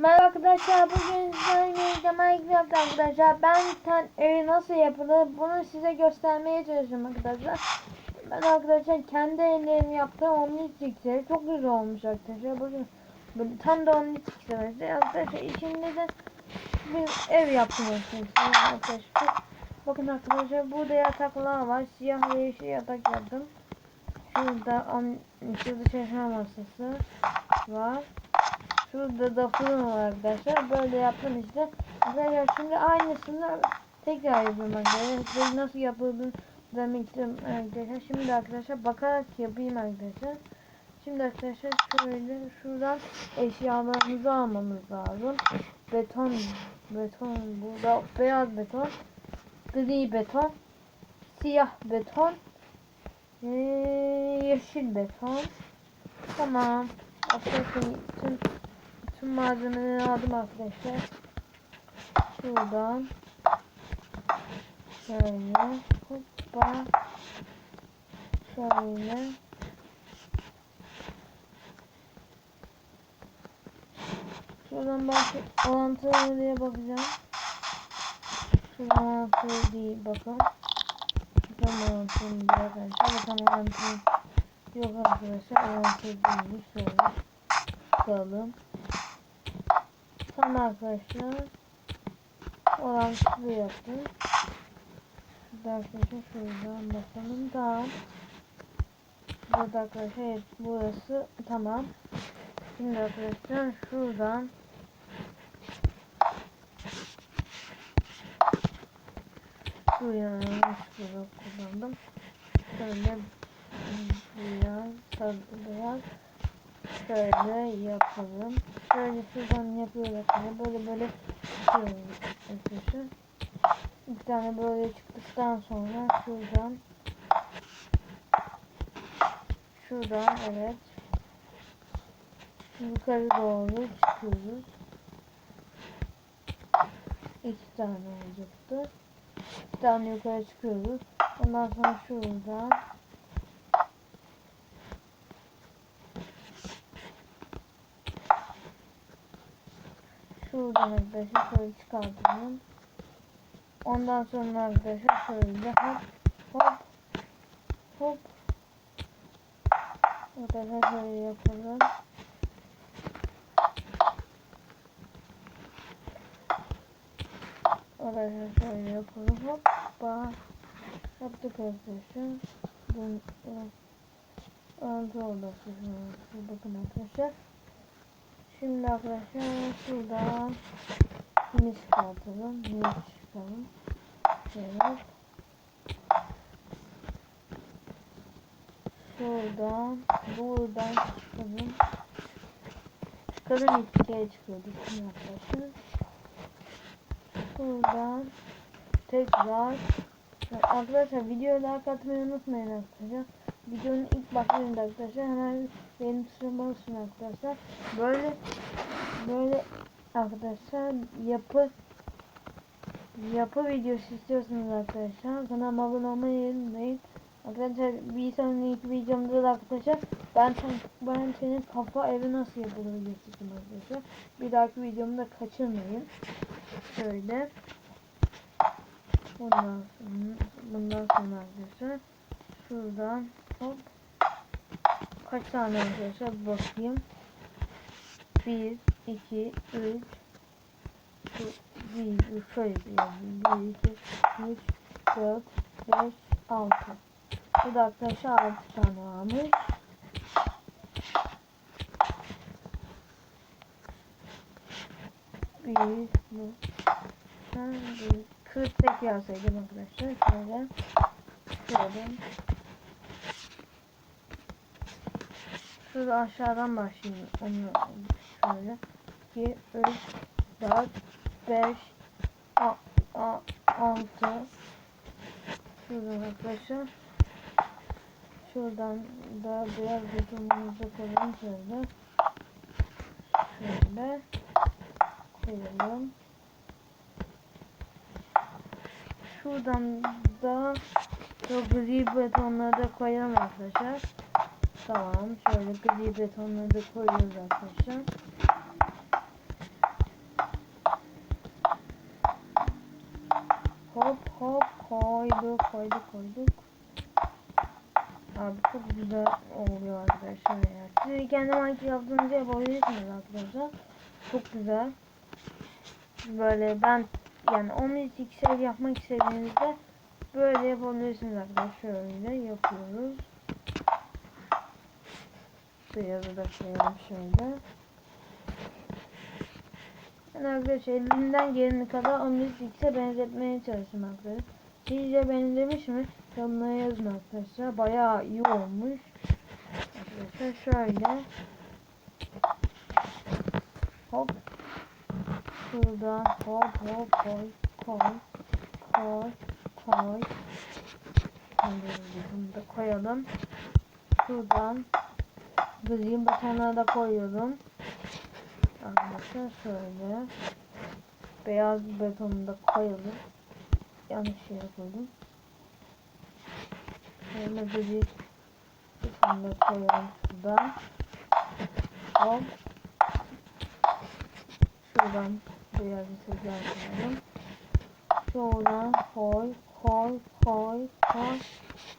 Merhaba arkadaşlar bugün sizlerle Minecraft arkadaşlar. Ben tane evi nasıl yapılır bunu size göstermeye çalışıyorum arkadaşlar. Ben arkadaşlar kendi ellerimi yaptım onun için çok güzel olmuş arkadaşlar. Böyle tam da onun için arkadaşlar içinde de bir ev yaptım arkadaşlar. Bakın arkadaşlar burada yataklar var. Siyah ve yeşil yatak yaptım. Şurada am- şurada masası var Şurada da fırın var arkadaşlar. Böyle yaptım işte. Arkadaşlar şimdi aynısını tekrar yapıyorum arkadaşlar. Nasıl yapıldığını demek istiyorum arkadaşlar. Şimdi arkadaşlar bakarak yapayım arkadaşlar. Şimdi arkadaşlar şöyle şuradan eşyalarımızı almamız lazım. Beton, beton burada beyaz beton, gri beton, siyah beton, ee, yeşil beton. Tamam. Arkadaşlar tüm Tüm malzemeleri aldım arkadaşlar. Şuradan. Şöyle. Hoppa. Şöyle. Şuradan belki orantılı diye bakacağım. Şuradan orantılı değil bakın. Şuradan orantılı diye arkadaşlar. Bakın orantılı yok arkadaşlar. Orantılı değil. Şöyle. Bakalım. Tamam arkadaşlar. Orantılı yaptım. Şurada arkadaşlar şuradan bakalım. Tamam. Burada arkadaşlar evet, burası tamam. Şimdi arkadaşlar şuradan şu burada kullandım. Şöyle beyaz, sarı beyaz şöyle yapalım. Şöyle şuradan yapıyoruz arkadaşlar. Böyle böyle çıkıyoruz arkadaşlar. Bir tane böyle çıktıktan sonra şuradan şuradan evet yukarı doğru çıkıyoruz. İki tane olacaktı. İki tane yukarı çıkıyoruz. Ondan sonra şuradan Şuradan arkadaşlar şöyle çıkartalım. Ondan sonra arkadaşlar şöyle hop hop hop Arkadaşlar şöyle yapalım. Arkadaşlar şöyle yapalım. Hoppa. Yaptık arkadaşlar. Bunu Altı oldu arkadaşlar. Bakın arkadaşlar. Şimdi arkadaşlar şuradan kimi çıkartalım. Kimi çıkartalım. Evet. Şuradan buradan çıkalım. Çıkalım iki kere çıkıyorduk şimdi arkadaşlar. Şuradan tekrar Arkadaşlar videoya like atmayı unutmayın arkadaşlar. Videonun ilk başlarında arkadaşlar hemen benim tuşuma basın arkadaşlar. Böyle böyle arkadaşlar yapı yapı videosu istiyorsanız arkadaşlar kanalıma abone olmayı unutmayın. Arkadaşlar bir sonraki videomda da arkadaşlar ben ben senin kafa evi nasıl yapılır göstereceğim arkadaşlar. Bir dahaki videomda kaçırmayın. Şöyle. Bundan sonra, bundan sonra arkadaşlar şuradan hop. Kaç tane arkadaşlar? Bakayım. 1 2 3 1 şöyle bir 1 2 3 4 5 6 bu da arkadaşlar 6 tane varmış. Bir bu. Sen bir 48 yazsaydım arkadaşlar. Şöyle. Şöyle Şurada aşağıdan başlayayım. Onu şöyle. 2, 3, 4, 5, 6. Şuradan arkadaşlar. Şuradan da biraz betonumuzu koyalım şöyle. Şöyle. Koyalım. Şuradan da çok gri betonları da koyalım arkadaşlar. Tamam. Şöyle gri betonları da koyuyoruz arkadaşlar. Hop hop koyduk koyduk koyduk. Abi çok güzel oluyor arkadaşlar ya. Siz kendi Minecraft'ınızı yapabilirsiniz arkadaşlar. Çok güzel. Böyle ben yani omnitik şey yapmak istediğinizde böyle yapabilirsiniz arkadaşlar. Şöyle yapıyoruz. Beyazı da koyalım şöyle. Ben arkadaşlar elimden gelene kadar 11 piksel benzetmeye çalıştım arkadaşlar. Sizce benzemiş mi? Yorumlara yazın arkadaşlar. Bayağı iyi olmuş. Arkadaşlar şöyle. Hop. Şuradan hop hop koy koy koy koy. Bunu da koyalım. Şuradan gri butonları da koyuyorum. Arkadaşlar şöyle. Beyaz betonu da koyalım. Yanlış yere koydum. Şöyle gri betonu da koyalım şuradan. Hop. Şuradan beyaz sözler koyalım. Şuradan koy koy koy koy.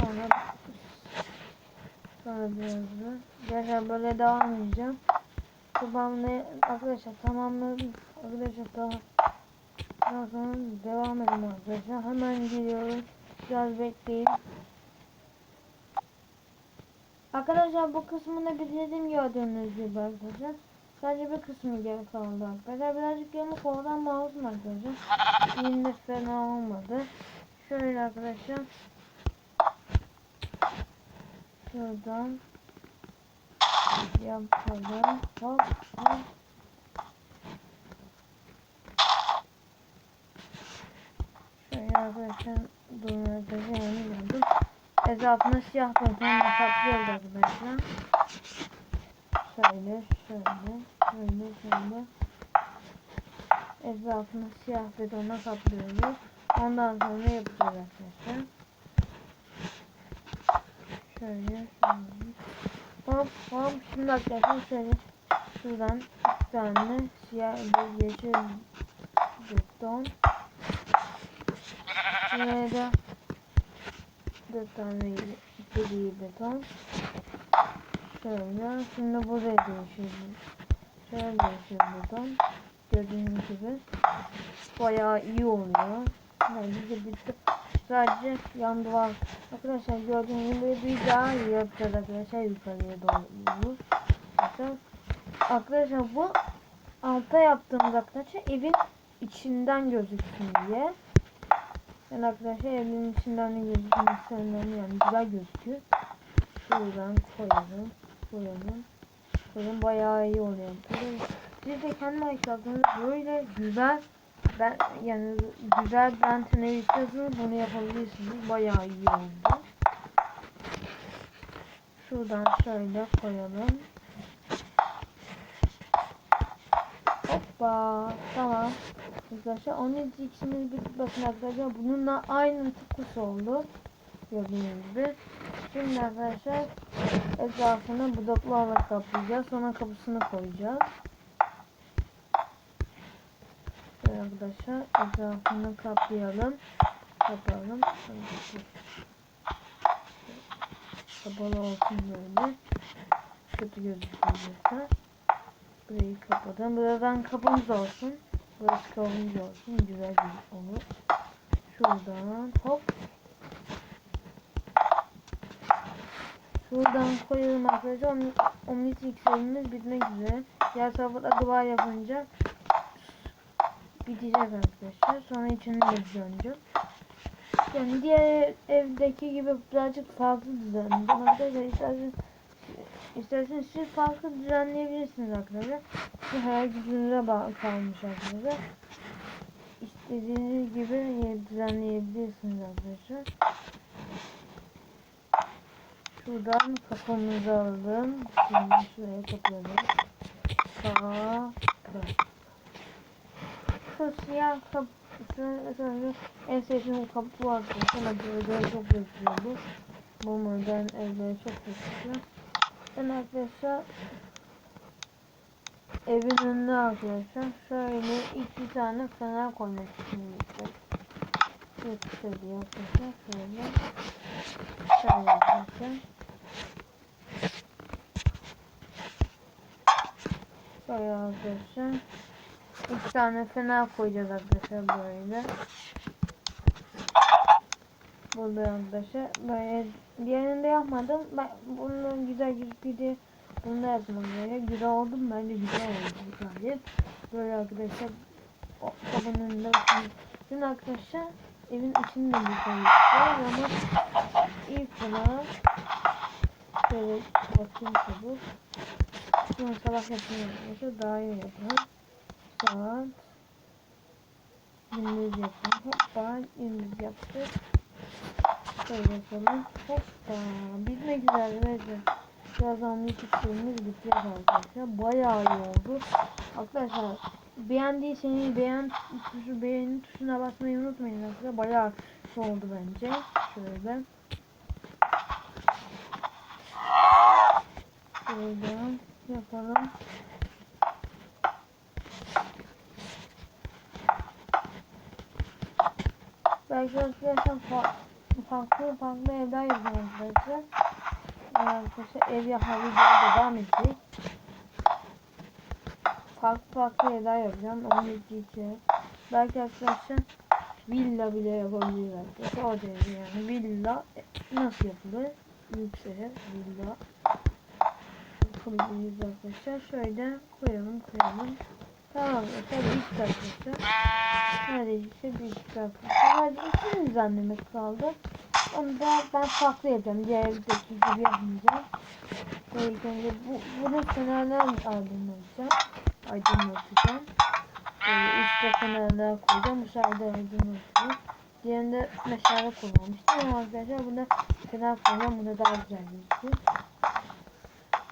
Sonra sonra beyazı. Arkadaşlar böyle devam edeceğim. Tamamlı arkadaşlar tamamladım. Arkadaşlar tamam. Daha sonra devam edelim arkadaşlar. Hemen geliyorum. Biraz bekleyin. Arkadaşlar bu kısmını bitirdim gördüğünüz gibi arkadaşlar. Sadece bir kısmı geri kaldı arkadaşlar. Birazcık yamuk oradan mouse'um arkadaşlar. Yine fena olmadı. Şöyle arkadaşlar. Şuradan yapalım. Hop hop. Şöyle arkadaşlar arkadaşlar yeni geldim. Etrafına siyah betonla kaplıyoruz arkadaşlar. Şöyle şöyle şöyle şöyle. Etrafına siyah betonla kaplıyoruz. Ondan sonra yapacağız arkadaşlar. Şöyle. Hop hop şimdi arkadaşlar şöyle şuradan iki tane siyah bir yeşil beton. Şuraya da dört tane gri beton. Şöyle şimdi buraya yeşil şöyle yeşil beton. Gördüğünüz gibi bayağı iyi oluyor. Bence de bitti. Sadece yan duvar. Arkadaşlar gördüğünüz gibi bir daha yapacağız arkadaşlar yukarıya doğru. Arkadaşlar, arkadaşlar bu alta yaptığımız arkadaşlar evin içinden gözüksün diye. Yani arkadaşlar evin içinden de gözükmek istemiyorum yani güzel gözüküyor. Şuradan koyalım. Koyalım. Koyalım bayağı iyi oluyor. Siz de kendi Minecraft'ınızı böyle güzel ben yani güzel bentine istiyorsanız bunu yapabilirsiniz. Bayağı iyi oldu. Şuradan şöyle koyalım. Hoppa. Tamam. Arkadaşlar 12 x'imiz bir bakın arkadaşlar bununla aynı tıpkısı oldu. Gördüğünüz gibi. Şimdi arkadaşlar etrafını bloklarla kaplayacağız. Sonra kapısını koyacağız. Şöyle arkadaşlar etrafını kaplayalım. Kapayalım. Kapalı olsun böyle. Kötü gözüküyorsa. Burayı kapatalım. Buradan kapımız olsun. Burası kapımız olsun. Güzel bir olur. Şuradan hop. Şuradan koyalım arkadaşlar. Omnis X'lerimiz bitmek üzere. Diğer tarafa duvar yapınca bitecek arkadaşlar. Sonra içini yapacağım. Yani diğer evdeki gibi birazcık farklı düzenledim. Arkadaşlar isterseniz, isterseniz siz farklı düzenleyebilirsiniz arkadaşlar. Bu hayal gücünüze kalmış arkadaşlar. İstediğiniz gibi düzenleyebilirsiniz arkadaşlar. Şuradan kapımızı alalım. Şimdi şuraya kapayalım. Kapı. Şu siyah kapı sonra en sevdiğim kapı var. Sana böyle çok yakışıyordu. Bu modern evlere çok yakışıyor. Ben arkadaşlar evin önüne arkadaşlar şöyle iki tane fener koymak için. Şöyle arkadaşlar. Şöyle. Şöyle arkadaşlar. Böyle arkadaşlar. İki tane fener koyacağız arkadaşlar böyle. Burada arkadaşlar. Böyle diğerini de yapmadım. Ben bunu güzel gözüküyor diye bunu da yapmam gerekiyor. Güzel oldu mu? Bence güzel oldu gayet. Böyle arkadaşlar. O, bakın. Şimdi arkadaşlar evin içini de güzel yapacağız ama ilk olarak şöyle bakayım çabuk. Şimdi sabah yapayım arkadaşlar. Daha iyi yapalım. Saat gündüz yapalım. Hoppa gündüz yaptık. Şöyle yapalım. Hoppa. Bitmek üzere. Neyse. Birazdan YouTube şeyimiz bitecek arkadaşlar. Bayağı iyi oldu. Arkadaşlar beğendiyseniz beğen tuşu beğeni tuşuna basmayı unutmayın arkadaşlar. Bayağı iyi oldu bence. Şöyle. Şöyle yapalım. Fa farklı farklı evler yapacağım arkadaşlar. Arkadaşlar ev yapma videoya devam edecek. Farklı farklı evler yapacağım. Onu izleyeceğiz. Belki arkadaşlar villa bile yapabiliriz arkadaşlar. O derece yani villa nasıl yapılır? Yüksek villa. Yapabiliriz arkadaşlar. Şöyle koyalım koyalım. Tamam arkadaşlar bitti arkadaşlar. Neredeyse bitti arkadaşlar. Hadi ikisini düzenlemek kaldı. Onu da ben farklı yapacağım. Diğer evdeki gibi yapmayacağım. İlk önce bu, bunu fenerler aydınlatacağım. Aydınlatacağım. Böyle üstte fenerler koyacağım. Bu sayede aydınlatacağım. Diğerinde meşale kullanmıştım ama arkadaşlar bunda fener koyacağım. Bunda daha güzel gözüküyor.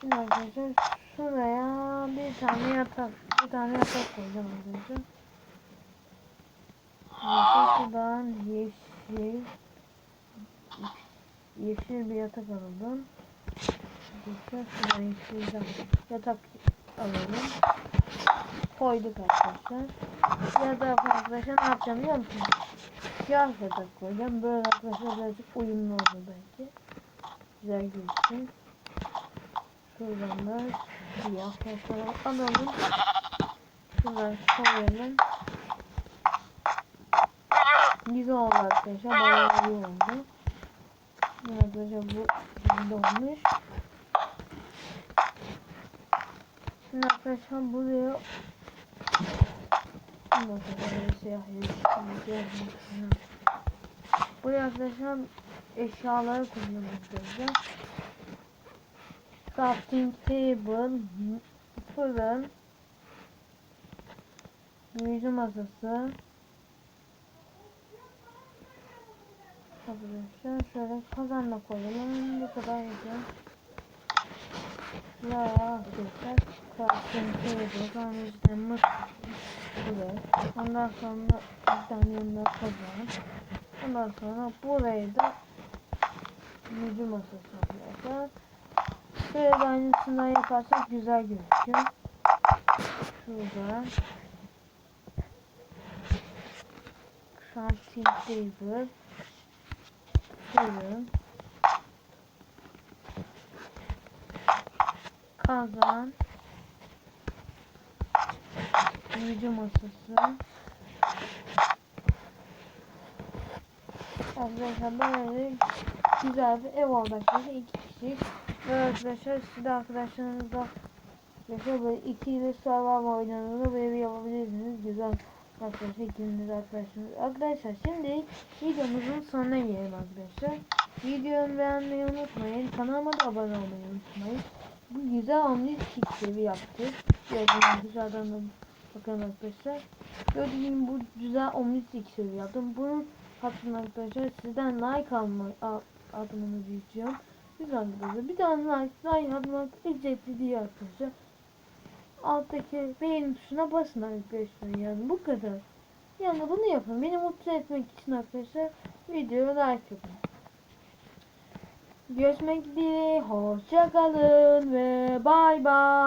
Şimdi arkadaşlar şuraya bir tane yatak, bir tane yatak koyacağım arkadaşlar. Şuradan yeşil yeşil bir yatak alalım. Şuradan yeşilden yatak alalım. Koyduk arkadaşlar. Ya da arkadaşlar ne yapacağım biliyor musunuz? Siyah yatak koyacağım. Böyle arkadaşlar birazcık uyumlu olur belki. Güzel gözüksün. Şuradan da siyah yatak alalım. Şuradan koyalım. Güzel oldu arkadaşlar. Bayağı iyi oldu. Arkadaşlar bu şekilde olmuş. Şimdi arkadaşlar buraya Buraya arkadaşlar eşyaları koyuyorum arkadaşlar. Crafting table, fırın, büyücü masası, Arkadaşlar şöyle kazanla koyalım. Bu kadar yeter. Ya arkadaşlar crafting table. Sonra işte mık buraya. Ondan sonra bir tane yanına kazan. Ondan sonra burayı da mücü masası arkadaşlar. Şöyle aynısından yaparsak güzel gözüküyor. Şurada. Table fırın, kazan, büyücü masası, arkadaşlar böyle güzel bir ev oldu arkadaşlar iki kişi. Ve arkadaşlar siz de arkadaşlarınızla arkadaşlar böyle ikili survival oynadığında evi yapabilirsiniz. Güzel arkadaşlar ikiniz arkadaşlarınız arkadaşlar şimdi videomuzun sonuna gelelim arkadaşlar. Videomu beğenmeyi unutmayın. Kanalıma da abone olmayı unutmayın. Bu güzel omniz kickleri yaptık gördüğünüz dışarıdan da bakın arkadaşlar. Gördüğünüz bu güzel omniz kickleri yaptım. Bunun hatırına arkadaşlar sizden like almayı atmanızı istiyorum. Güzel arkadaşlar. Bir tane like like atmak ücretli değil arkadaşlar alttaki beğeni tuşuna basın arkadaşlar yani bu kadar. Yani bunu yapın. Beni mutlu etmek için arkadaşlar videoya like yapın. Görüşmek dileğiyle. Hoşça kalın ve bay bay.